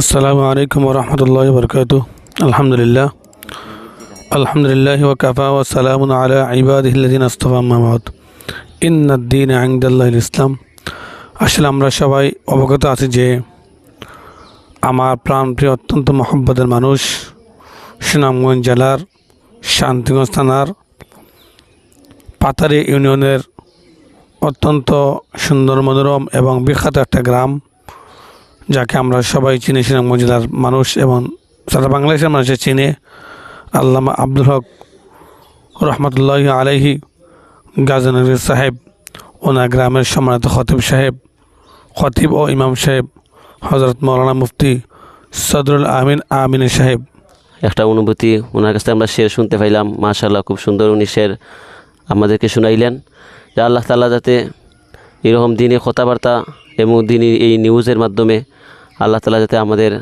আসসালামু আলাইকুম রহমতুল্লাহ বরকাত আলহামদুলিল্লাহ। আলহামদুলিল্লাহ ওকাফা ওসালাম আলা ইবাদিন আস্তফা মাহমদ ইন্দিন আহমদুল্লাহ ইসলাম। আসলে আমরা সবাই অবগত আছি যে আমার প্রাণপ্রিয়, অত্যন্ত মহব্বতের মানুষ সুনামগঞ্জ জেলার শান্তিগঞ্জ থানার পাতারি ইউনিয়নের অত্যন্ত সুন্দর, মনোরম এবং বিখ্যাত একটা গ্রাম। যাকে আমরা সবাই চিনি সুনামগঞ্জ জেলার মানুষ এবং সারা বাংলাদেশের মানুষে চিনে, আল্লামা আব্দুল হক রহমতুল্লাহ আলাইহি গাজনগর সাহেব, ওনার গ্রামের সম্মানিত খতিব সাহেব, খতিব ও ইমাম সাহেব হজরত মৌলানা মুফতি সদরুল আমিন আমিন সাহেব। একটা অনুভূতি ওনার কাছে আমরা শের শুনতে পাইলাম। মাশাল্লাহ খুব সুন্দর উনি শের আমাদেরকে শুনাইলেন। যে আল্লাহ তাল্লাহ যাতে এরকম দিনে কথাবার্তা এবং দিনই এই নিউজের মাধ্যমে আল্লাহ তালা যাতে আমাদের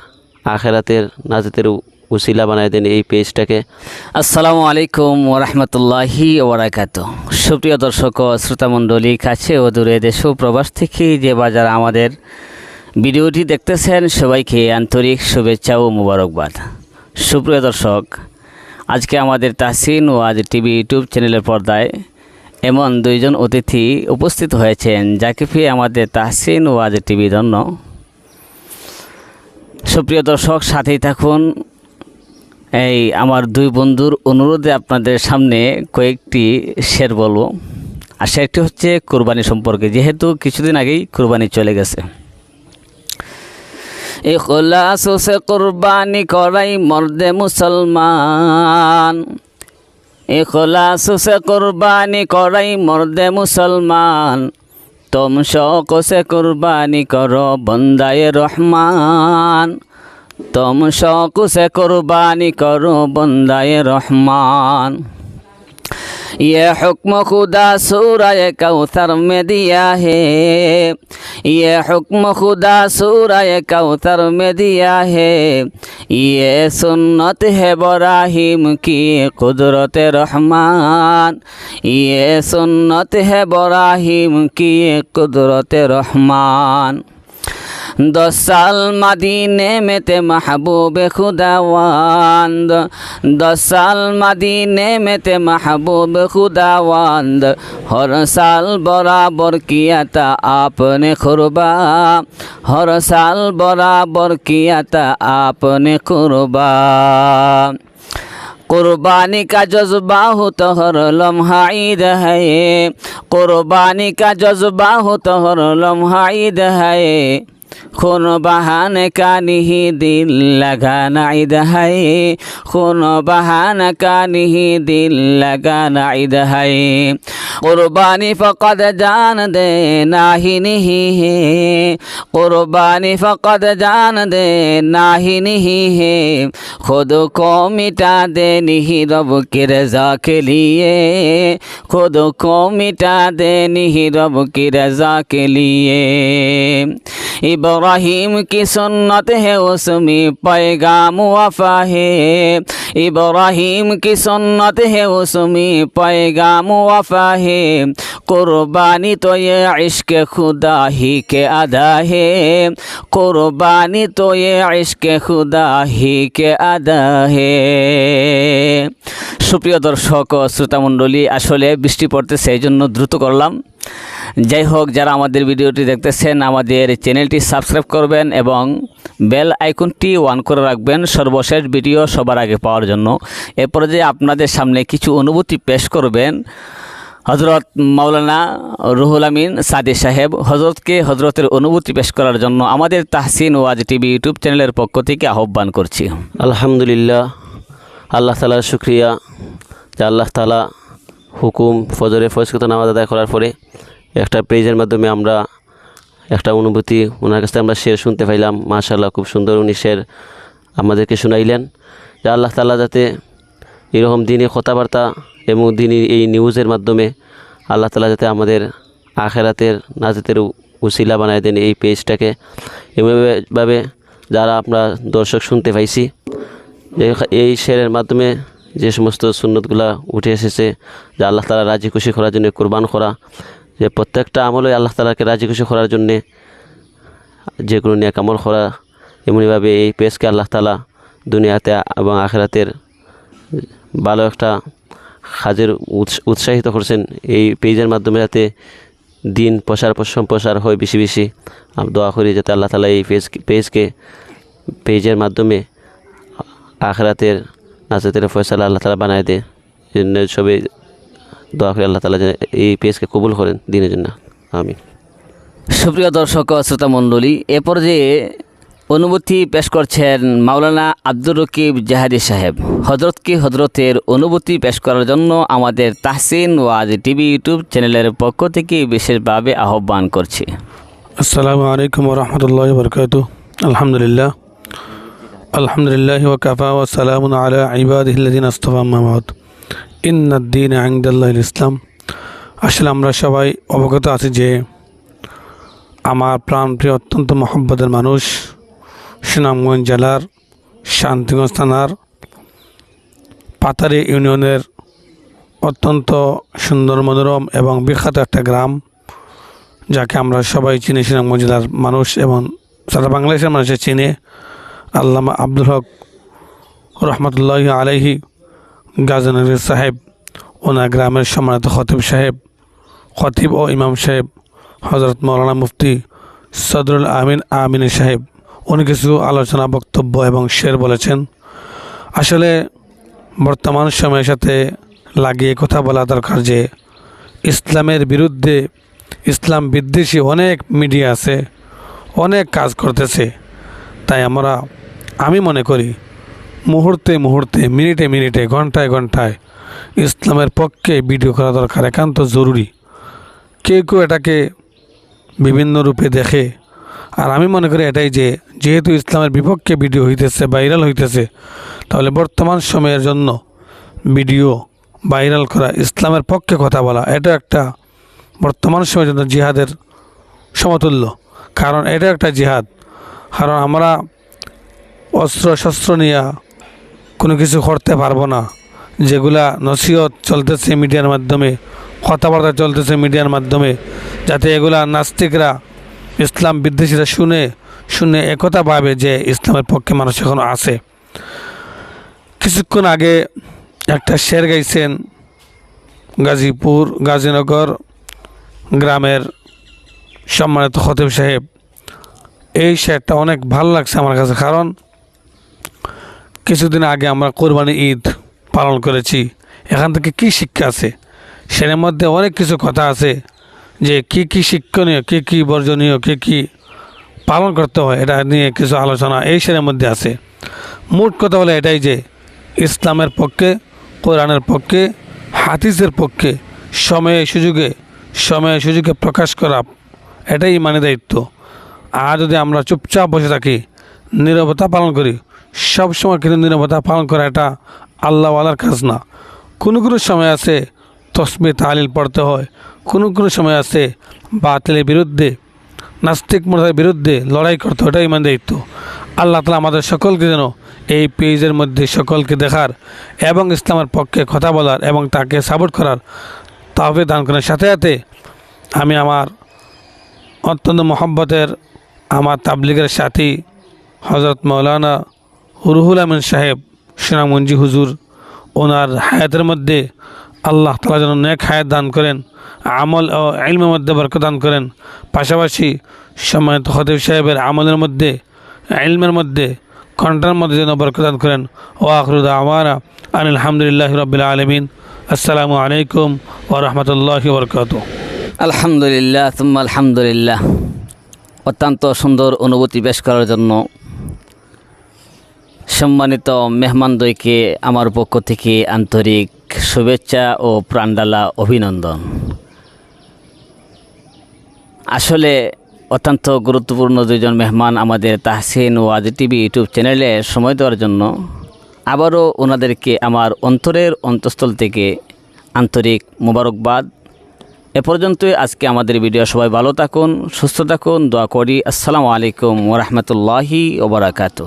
আখেরাতের নাজাতের উসিলা বানায় দেন এই পেজটাকে। আসসালামু আলাইকুম ওরহমতুল্লাহি ওবরাকাত। সুপ্রিয় দর্শক শ্রোতামণ্ডলী, কাছে ও দূরে দেশ প্রবাস থেকে যে বাজার আমাদের ভিডিওটি দেখতেছেন, সবাইকে আন্তরিক শুভেচ্ছা ও মুবারকবাদ। সুপ্রিয় দর্শক, আজকে আমাদের তাহসিন ও আজ টিভি ইউটিউব চ্যানেলের পর্দায় এমন দুইজন অতিথি উপস্থিত হয়েছেন, যাকে পেয়ে আমাদের তাহসিন ও আজ টিভির জন্য সুপ্রিয় দর্শক, সাথেই থাকুন। এই আমার দুই বন্ধুর অনুরোধে আপনাদের সামনে কয়েকটি শের বলব। আর সেটি হচ্ছে কোরবানি সম্পর্কে, যেহেতু কিছুদিন আগেই কোরবানি চলে গেছে। ইখলাস কোরবানি করাই মর্দে মুসলমান। ইখলাস সে কোরবানি করাই মর্দে মুসলমান। তম সকসে কুরবানি কর বন্দায় রহমান তম সকসে কুরবানি কর বন্দায় রহমান ये हुक्म खुदा सूरह कौथर में दिया है ये हुक्म खुदा सूरह कौथर में दिया है ये सुन्नत है बराहिम की कुदरत रहमान ये सुन्नत है बराहिम की कुदरत रहमान दस साल मदीने में ते महबूब खुदावंद दस साल मदीने में ते महबूब खुदावंद हर साल बराबर किया था आपने खुरबा हर साल बराबर किया था आपने खुरबा कुर्बानी का जज्बा हो तो हर लम्हा ईद है कुर्बानी का जज्बा हो तो हर लम्हा ईद है কোন বাহানে কানিহি দিল লাগানা ঈদ হাই কোন বাহানা কানিহি দিল লাগানা ঈদ ईद है कुर्बानी फ़कत जान देना ही नहीं है कुर्बानी फ़कत जान देना ही नहीं है खुद को मिटा देनी ही रब की रज़ा के लिए खुद को मिटा देनी ही रब की रज़ा के लिए इब्राहिम की सुन्नत है उसमें पैगाम वफा है इब्राहिम की सुन्नत है उसमें पैगाम वफा है ہے قربانی تو یہ عشق خدا ہی کے ادا ہے قربانی تو یہ عشق خدا ہی کے ادا ہے সুপ্রিয় দর্শক ও শ্রোতামণ্ডলী, আসলে বৃষ্টি পড়তে সেই জন্য দ্রুত করলাম। যাই হোক, যারা আমাদের ভিডিওটি দেখতেছেন, আমাদের চ্যানেলটি সাবস্ক্রাইব করবেন এবং বেল আইকনটি অন করে রাখবেন সর্বশেষ ভিডিও সবার আগে পাওয়ার জন্য। এরপরে যে আপনাদের সামনে কিছু অনুভূতি পেশ করবেন হজরত মাওলানা রুহুল আমিন সাদি সাহেব হজরতকে হজরতের অনুভূতি পেশ করার জন্য আমাদের তাহসিন ওয়াজ টিভি ইউটিউব চ্যানেলের পক্ষ থেকে আহ্বান করছি। আলহামদুলিল্লাহ, আল্লাহ তালার শুক্রিয়া যে আল্লাহ তালা হুকুম ফজরে ফজকত নামাজ আদায় করার পরে একটা পেজের মাধ্যমে আমরা একটা অনুভূতি ওনার কাছে আমরা শের শুনতে পাইলাম। মাশাল্লাহ খুব সুন্দর উনি শের আমাদেরকে শুনাইলেন। যে আল্লাহ তালা যাতে এরকম দিনে কথাবার্তা এবং দিনই এই নিউজের মাধ্যমে আল্লাহ তালা যাতে আমাদের আখেরাতের নাজাতের উশিলা বানায় দেন এই পেজটাকে। এভাবে যারা আমরা দর্শক শুনতে পাইছি, এই শেরের মাধ্যমে যে সমস্ত সুন্নতগুলা উঠে এসেছে, যে আল্লাহ তালা রাজি খুশি করার জন্য কোরবান করা, যে প্রত্যেকটা আমলে আল্লাহ তালাকে রাজি খুশি করার জন্যে যে কোনো নিয়াক কামল করা, এমনিভাবে এই পেজকে আল্লাহ তালা দুনিয়াতে এবং আখেরাতের ভালো একটা উৎস- উৎসাহিত করছেন। এই পেজের মাধ্যমে যাতে দিন প্রসার সম্প্রসার হয় বেশি বেশি দোয়া করি যাতে আল্লাহ তালা এই পেজ পেজকে পেজের মাধ্যমে আখরাতের নাজাতের ফয়সালা আল্লাহ তালা বানায় দেয়। জন্য সবাই দোয়া করি আল্লাহ তালা যেন এই পেজকে কবুল করেন দিনের জন্য। আমি সুপ্রিয় দর্শক শ্রোতা মণ্ডলী এ পর্যায়ে অনুভূতি পেশ করছেন মাওলানা আব্দুর রকিব জাহাদি সাহেব। হজরত কি হজরতের অনুভূতি পেশ করার জন্য আমাদের তাহসিন ওয়াজ টিভি ইউটিউব চ্যানেলের পক্ষ থেকে বিশেষভাবে আহ্বান করছি। আসসালামু আলাইকুম রহমতুল্লাহ বরকাত আলহামদুলিল্লাহ। আলহামদুলিল্লাহ ওকাফা ও সালামুন আলা ইবাদিল্লাদিন আস্তফা মাহমদ ইন্নদ্দিন আইন্দাল্লাহ ইসলাম। আসলে আমরা সবাই অবগত আছি যে আমার প্রাণপ্রিয় অত্যন্ত মহব্বতের মানুষ সুনামগঞ্জ জেলার শান্তিগঞ্জ থানার পাতারি ইউনিয়নের অত্যন্ত সুন্দর, মনোরম এবং বিখ্যাত একটা গ্রাম, যাকে আমরা সবাই চিনি, সুনামগঞ্জ জেলার মানুষ এবং সারা বাংলাদেশের মানুষের চিনে। আল্লামা আব্দুল হক রহমতুল্লাহ আলহি গাজনগর সাহেব, ওনার গ্রামের সম্মানিত খতিব সাহেব, খতিব ও ইমাম সাহেব হজরত মৌলানা মুফতি সদরুল আমিন আমিন সাহেব। উনি কিছু আলোচনা, বক্তব্য এবং শের বলেছেন। আসলে বর্তমান সময়ের সাথে লাগিয়ে কথা বলা দরকার যে, ইসলামের বিরুদ্ধে ইসলাম বিদ্বেষী অনেক মিডিয়া আছে, অনেক কাজ করতেছে। তাই আমরা, আমি মনে করি, মুহূর্তে মুহূর্তে, মিনিটে মিনিটে, ঘন্টায় ঘন্টায় ইসলামের পক্ষে ভিডিও করা দরকার একান্ত জরুরি। কেউ কেউ এটাকে বিভিন্ন রূপে দেখে আর আমি মনে করি এটাই যে, যেহেতু ইসলামের বিপক্ষে ভিডিও হইতেছে ভাইরাল হইতেছে, তাহলে বর্তমান সময়ের জন্য ভিডিও ভাইরাল করা, ইসলামের পক্ষে কথা বলা, এটা একটা বর্তমান সময়ের জন্য জিহাদের সমতুল্য। কারণ এটা একটা জিহাদ। কারণ আমরা অস্ত্র শস্ত্র নিয়ে কোনো কিছু করতে পারব না। যেগুলা নসিহত চলতেছে মিডিয়ার মাধ্যমে, কথাবার্তা চলতেছে মিডিয়ার মাধ্যমে, যাতে এগুলা নাস্তিকরা ইসলাম বিদ্বেষীরা শুনে শুনে একথা ভাবে যে ইসলামের পক্ষে মানুষ এখন আছে। কিছুক্ষণ আগে একটা শের গাইছেন গাজীপুর গাজীনগর গ্রামের সম্মানিত খতিব সাহেব। এই শেরটা অনেক ভালো লাগছে আমার কাছে, কারণ কিছুদিন আগে আমরা কোরবানি ঈদ পালন করেছি। এখান থেকে কি শিক্ষা আছে? সেটার মধ্যে অনেক কিছু কথা আছে। যে কি কি শিক্ষণীয়, কি কি বর্জনীয়, কি কি পালন করতে হয়, এটা নিয়ে কিছু আলোচনা এই সেরের মধ্যে আছে। মোট কথা হলো এটাই যে, ইসলামের পক্ষে, কোরআনের পক্ষে, হাদিসের পক্ষে, সময়ে সুযোগে সময়ে সুযোগে প্রকাশ করা, এটাই মানে দায়িত্ব। আর যদি আমরা চুপচাপ বসে থাকি, নীরবতা পালন করি সব সময় কিন্তু নীরবতা পালন করা এটা আল্লাহওয়ালার কাজ না। কোনো কোনো সময় আছে তসমি তালিল পড়তে হয় কোনো কোনো সময় আছে বাতিলের বিরুদ্ধে, নাস্তিক মতার বিরুদ্ধে লড়াই করতে এটাই মানে দায়িত্ব। আল্লাহ তালা আমাদের সকলকে যেন এই পেজের মধ্যে সকলকে দেখার এবং ইসলামের পক্ষে কথা বলার এবং তাকে সাপোর্ট করার তাহলে দান করার সাথে সাথে আমি আমার অত্যন্ত মহব্বতের আমার তাবলিগের সাথী হজরত মৌলানা রুহুল আমিন সাহেব, সুনামগঞ্জি হুজুর, ওনার হায়াতের মধ্যে আল্লাহ তালা যেন নেক হায়াত দান করেন, আমল ও ইলমের মধ্যে বরকত দান করেন। পাশাপাশি সম্মানিত খতিব সাহেবের আমলের মধ্যে, ইলমের মধ্যে, কণ্ঠার মধ্যে যেন বরকত দান করেন। ও আখরুদ আমারা আলহামদুলিল্লাহ রবিল আলমিন। আসসালামু আলাইকুম ও রহমতুল্লাহ বরকত আলহামদুলিল্লাহ তুম্মা আলহামদুলিল্লাহ। অত্যন্ত সুন্দর অনুভূতি পেশ করার জন্য সম্মানিত মেহমানদ্বয়কে আমার পক্ষ থেকে আন্তরিক শুভেচ্ছা ও প্রাণডালা অভিনন্দন। আসলে অত্যন্ত গুরুত্বপূর্ণ দুজন মেহমান আমাদের তাহসিন ও আজ টিভি ইউটিউব চ্যানেলে সময় দেওয়ার জন্য। আবারও ওনাদেরকে আমার অন্তরের অন্তঃস্থল থেকে আন্তরিক মোবারকবাদ। এ পর্যন্তই আজকে আমাদের ভিডিও। সবাই ভালো থাকুন, সুস্থ থাকুন, দোয়া করি। আসসালামু আলাইকুম ওরহমতুল্লাহি ওবরাকাতু